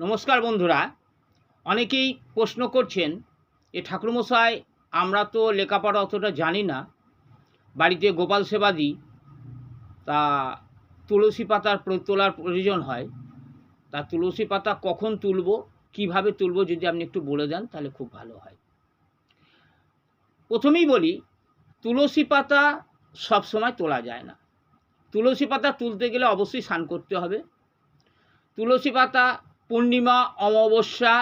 নমস্কার বন্ধুরা। অনেকেই প্রশ্ন করছেন, এ ঠাকুরমশাই, আমরা তো লেখাপড়া অতটা জানি না। বাড়িতে গোপাল সেবা দিই। তা তুলসী পাতার তোলার প্রয়োজন হয়। তা তুলসী পাতা কখন তুলবো? কীভাবে তুলবো? যদি আপনি একটু বলে দেন, তাহলে খুব ভালো হয়। প্রথমেই বলি, তুলসী পাতা সবসময় তোলা যায় না। তুলসী পাতা তুলতে গেলে অবশ্যই স্নান করতে হবে। তুলসী পাতা পূর্ণিমা, অমাবস্যা,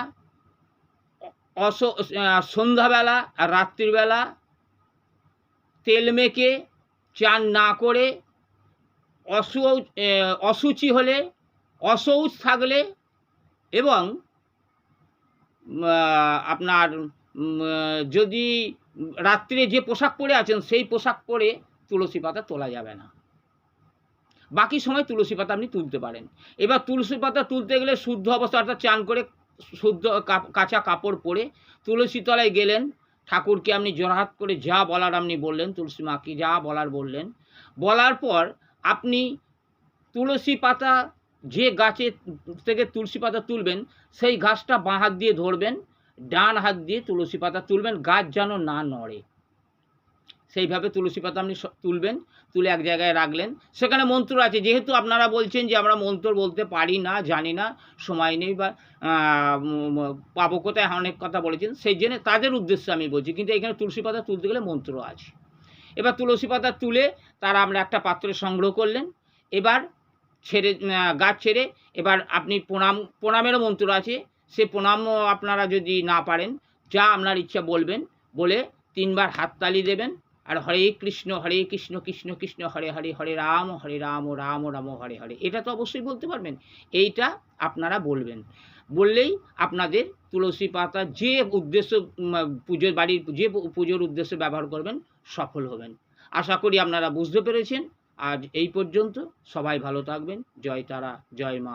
অস সন্ধ্যাবেলা আর রাত্রিবেলা। তেল মেখে, চান না করে অসু অসুচি হলে, অসৌচ থাকলে এবং আপনার যদি রাত্রে যে পোশাক পরে আছেন, সেই পোশাক পরে তুলসী পাতা তোলা যাবে না। বাকি সময় তুলসী পাতা আপনি তুলতে পারেন। এবার তুলসী পাতা তুলতে গেলে শুদ্ধ অবস্থা অর্থাৎ চান করে শুদ্ধ কাঁচা কাপড় পরে তুলসী তলায় গেলেন। ঠাকুরকে আপনি জোরহাত করে যা বলার আপনি বললেন, তুলসী মাকে যা বলার বললেন। বলার পর আপনি তুলসী পাতা যে গাছে থেকে তুলসী পাতা তুলবেন, সেই গাছটা বাঁ হাত দিয়ে ধরবেন, ডান হাত দিয়ে তুলসী পাতা তুলবেন, গাছ যেন না নড়ে। সেইভাবে তুলসী পাতা আপনি তুলবেন, তুলে এক জায়গায় রাখলেন। সেখানে মন্ত্র আছে, যেহেতু আপনারা বলছেন যে আমরা মন্ত্র বলতে পারি না, জানি না, সময় নেই বা পাবো কোথায়, অনেক কথা বলেছেন, সেই জন্য তাদের উদ্দেশ্যে আমি বলছি, কিন্তু এখানে তুলসী পাতা তুলতে গেলে মন্ত্র আছে। এবার তুলসী পাতা তুলে তারা আমরা একটা পাত্রে সংগ্রহ করলেন, এবার ছেড়ে গাছ ছেড়ে এবার আপনি প্রণাম, প্রণামেরও মন্ত্র আছে, সে প্রণামও আপনারা যদি না পারেন, যা আপনার ইচ্ছা বলবেন, বলে তিনবার হাততালি দেবেন আর হরে কৃষ্ণ হরে কৃষ্ণ কৃষ্ণ কৃষ্ণ, হরে হরে হরে রাম হরে রাম রাম রাম, হরে হরে। এটা তো অবশ্যই বলতে পারবেন। এইটা আপনারা বলবেন। বললেই আপনাদের তুলসী পাতা যে উদ্দেশ্য পুজোর বাড়ির, যে পুজোর উদ্দেশ্যে ব্যবহার করবেন, সফল হবেন। আশা করি আপনারা বুঝতে পেরেছেন। আজ এই পর্যন্ত সবাই ভালো থাকবেন। জয় তারা, জয় মা।